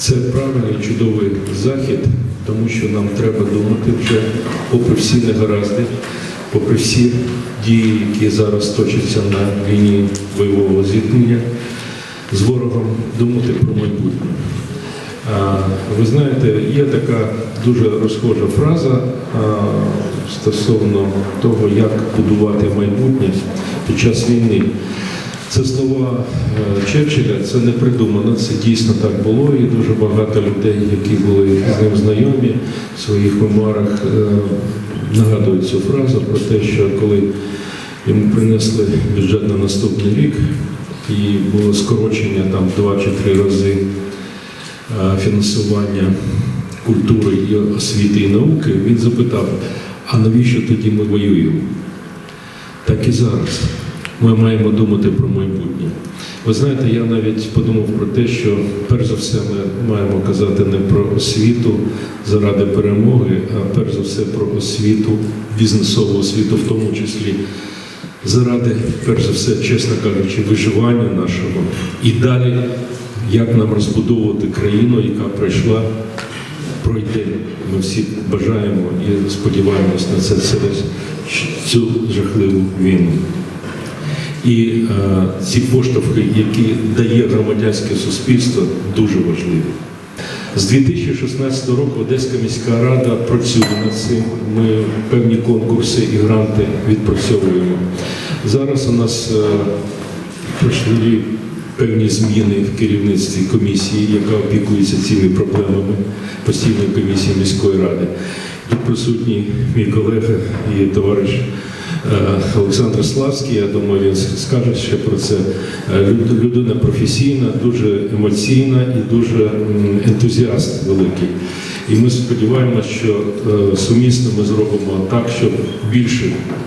Це правильний чудовий захід, тому що нам треба думати вже, попри всі негаразди, попри всі дії, які зараз точаться на лінії бойового зіткнення з ворогом, думати про майбутнє. Ви знаєте, є така дуже розхожа фраза стосовно того, як будувати майбутнє під час війни. Це слова е, Черчилля, це не придумано, це дійсно так було, і дуже багато людей, які були з ним знайомі в своїх мемуарах, е, нагадують цю фразу про те, що коли йому принесли бюджет на наступний рік, і було скорочення там два чи три рази е, фінансування культури і освіти і науки, він запитав, а навіщо тоді ми воюємо? Так і зараз. Ми маємо думати про майбутнє. Ви знаєте, я навіть подумав про те, що перш за все ми маємо казати не про освіту заради перемоги, а перш за все про освіту, бізнесову освіту, в тому числі заради, перш за все, чесно кажучи, виживання нашого і далі, як нам розбудовувати країну, яка пройшла, пройде. Ми всі бажаємо і сподіваємось на це через цю жахливу війну. І е, ці поштовхи, які дає громадянське суспільство, дуже важливі. З 2016 року Одеська міська рада працює над цим. Ми певні конкурси і гранти відпрацьовуємо. Зараз у нас е, пройшли певні зміни в керівництві комісії, яка опікується цими проблемами постійної комісії міської ради. Тут присутній мій колега і товариш Олександр Славський, я думаю, він скаже ще про це. Е, Людина професійна, дуже емоційна і дуже ентузіаст великий. І ми сподіваємося, що е, сумісно ми зробимо так, щоб більше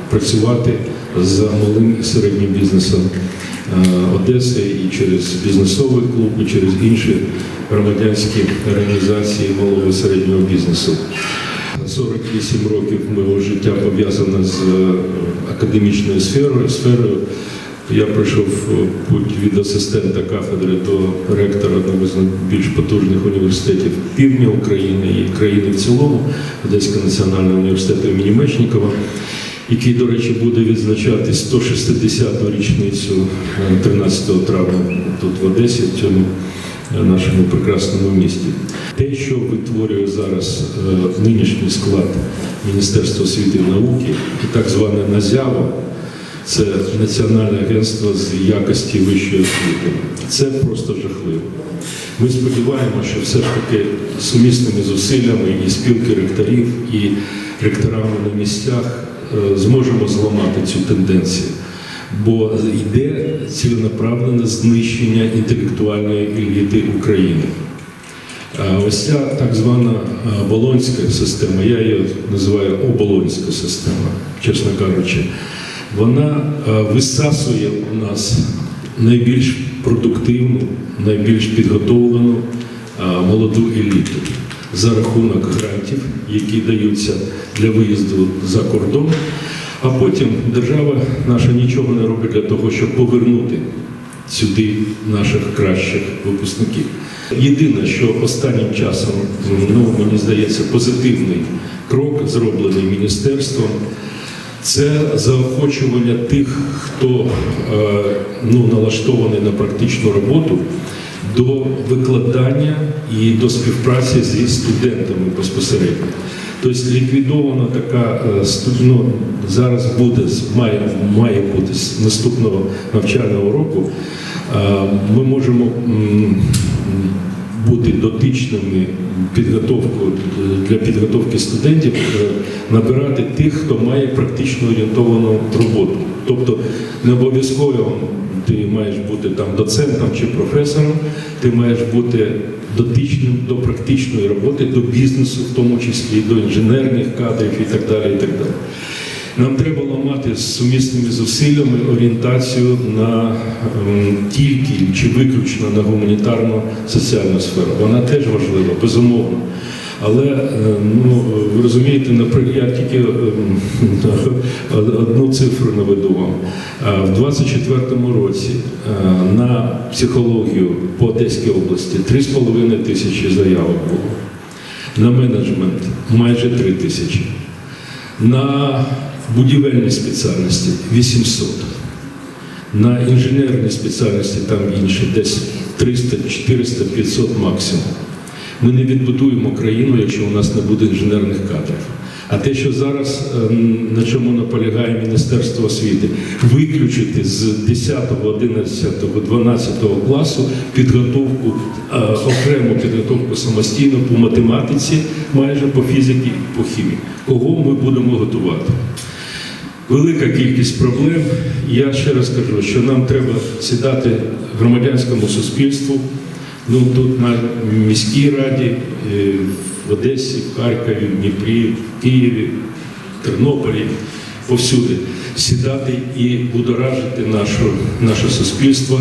працювати з малим і середнім бізнесом е, Одеси і через бізнесовий клуб, і через інші громадянські організації малого і середнього бізнесу. 48 років мого життя пов'язане з е, академічною сферою. сферою. Я пройшов е, путь від асистента кафедри до ректора одного з найбільш потужних університетів півдня України і країни в цілому, Одеського національного університету імені Мечникова, який, до речі, буде відзначати 160-ту річницю е, 13 травня тут в Одесі, в цьому е, нашому прекрасному місті. Те, що витворює зараз е, нинішній склад Міністерства освіти і науки, і так зване НАЗЯВО, це Національне агентство з якості вищої освіти. Це просто жахливо. Ми сподіваємося, що все ж таки сумісними зусиллями і спілки ректорів, і ректорами на місцях е, зможемо зламати цю тенденцію. Бо йде ціленаправлене знищення інтелектуальної еліти України. Ось ця так звана болонська система, я її називаю оболонська система, чесно кажучи, вона висасує у нас найбільш продуктивну, найбільш підготовлену молоду еліту за рахунок грантів, які даються для виїзду за кордон. А потім держава наша нічого не робить для того, щоб повернути сюди наших кращих випускників. Єдине, що останнім часом, ну мені здається, позитивний крок, зроблений міністерством, це заохочування тих, хто е, ну, налаштований на практичну роботу до викладання і до співпраці зі студентами безпосередньо. Тобто ліквідована така е, ну, зараз буде має, має бути з наступного навчального року. е, Ми можемо бути дотичними підготовку для підготовки студентів, е, набирати тих, хто має практично орієнтовану роботу. Тобто не обов'язково ти маєш бути там доцентом чи професором, ти маєш бути дотичним до практичної роботи, до бізнесу, в тому числі до інженерних кадрів і так далі. І так далі. Нам треба ламати з сумісними зусиллями орієнтацію на ем, тільки чи виключно на гуманітарну соціальну сферу. Вона теж важлива, безумовно. Але е, ну, ви розумієте, наприклад, я тільки ем, одну цифру наведу вам. Е, В 24-му році е, на психологію по Одеській області 3,5 тисячі заявок було. На менеджмент майже 3 тисячі. На будівельні спеціальності 800. На інженерні спеціальності там інші, десь 300, 400, 500 максимум. Ми не відбудуємо країну, якщо у нас не буде інженерних кадрів. А те, що зараз ем, на чому наполягає Міністерство освіти, виключити з 10, 11, 12 класу підготовку, е, окрему підготовку самостійно по математиці, майже по фізиці, по хімії. Кого ми будемо готувати? Велика кількість проблем. Я ще раз кажу, що нам треба сідати громадянському суспільству. Ну тут на міській раді, е, в Одесі, в Харкові, в Дніпрі, в Києві, в Тернополі, повсюди сідати і будоражити нашу, наше суспільство,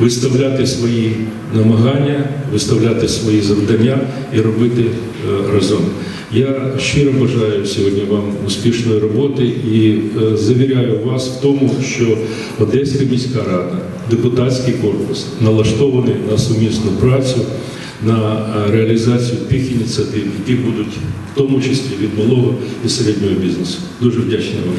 виставляти свої намагання, виставляти свої завдання і робити е, разом. Я щиро бажаю сьогодні вам успішної роботи і е, завіряю вас в тому, що Одеська міська рада, депутатський корпус налаштований на сумісну працю, на е, реалізацію тих ініціатив, які будуть в тому числі від малого і середнього бізнесу. Дуже вдячний вам.